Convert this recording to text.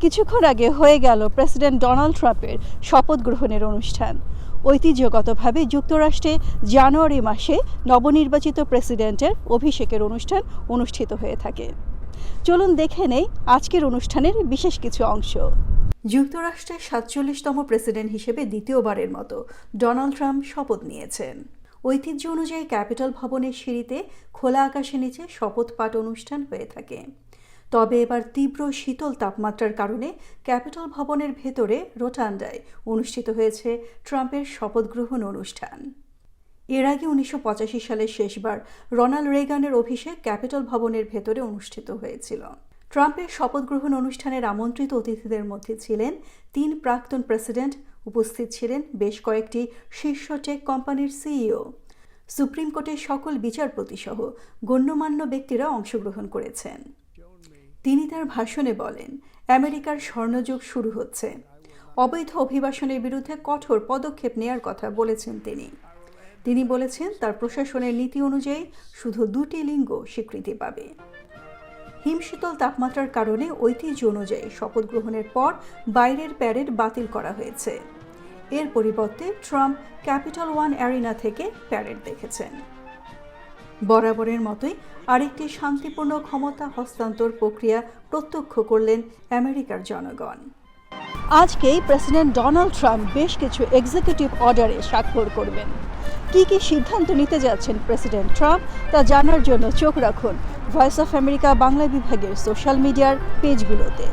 কিছুক্ষণ আগে হয়ে গেল প্রেসিডেন্ট ডোনাল্ড ট্রাম্পের শপথ গ্রহণের অনুষ্ঠান। ঐতিহ্যগতভাবে যুক্তরাষ্ট্রে জানুয়ারি মাসে নবনির্বাচিত প্রেসিডেন্টের অভিষেকের অনুষ্ঠান অনুষ্ঠিত হয়ে থাকে। চলুন দেখে নেই আজকের অনুষ্ঠানের বিশেষ কিছু অংশ। যুক্তরাষ্ট্রের সাতচল্লিশতম প্রেসিডেন্ট হিসেবে দ্বিতীয়বারের মতো ডোনাল্ড ট্রাম্প শপথ নিয়েছেন। ঐতিহ্য অনুযায়ী ক্যাপিটাল ভবনের সিঁড়িতে খোলা আকাশের নিচে শপথ পাঠ অনুষ্ঠান হয়ে থাকে। তবে এবার তীব্র শীতল তাপমাত্রার কারণে ক্যাপিটল ভবনের ভেতরে রোটান্ডায় অনুষ্ঠিত হয়েছে ট্রাম্পের শপথ গ্রহণ অনুষ্ঠান। এর আগে উনিশশো সালের শেষবার রোনাল্ড রেগানের অভিষেক ক্যাপিটল ভবনের ভেতরে অনুষ্ঠিত হয়েছিল। ট্রাম্পের শপথ গ্রহণ অনুষ্ঠানের আমন্ত্রিত অতিথিদের মধ্যে ছিলেন তিন প্রাক্তন প্রেসিডেন্ট, উপস্থিত ছিলেন বেশ কয়েকটি শীর্ষ টেক কোম্পানির সিইও। সুপ্রিম কোর্টের সকল বিচারপতি সহ গণ্যমান্য ব্যক্তিরা অংশগ্রহণ করেছেন। তিনি তার ভাষণে বলেন, আমেরিকার স্বর্ণযুগ শুরু হচ্ছে। অবৈধ অভিবাসনের বিরুদ্ধে কঠোর পদক্ষেপ নেয়ার কথা বলেছেন তিনি। তিনি বলেছেন, তার প্রশাসনের নীতি অনুযায়ী শুধু দুটি লিঙ্গ স্বীকৃতি পাবে। হিমশীতল তাপমাত্রার কারণে ঐতিহ্য অনুযায়ী শপথ গ্রহণের পর বাইরের প্যারেড বাতিল করা হয়েছে। এর পরিবর্তে ট্রাম্প ক্যাপিটাল ওয়ান অ্যারিনা থেকে প্যারেড দেখেছেন। বরাবরের মতোই আরেকটি শান্তিপূর্ণ ক্ষমতা হস্তান্তর প্রক্রিয়া প্রত্যক্ষ করলেন আমেরিকার জনগণ। আজকেই প্রেসিডেন্ট ডোনাল্ড ট্রাম্প বেশ কিছু এক্সিকিউটিভ অর্ডারে স্বাক্ষর করবেন। কি কি সিদ্ধান্ত নিতে যাচ্ছেন প্রেসিডেন্ট ট্রাম্প তা জানার জন্য চোখ রাখুন ভয়েস অফ আমেরিকা বাংলা বিভাগের সোশ্যাল মিডিয়ার পেজগুলোতে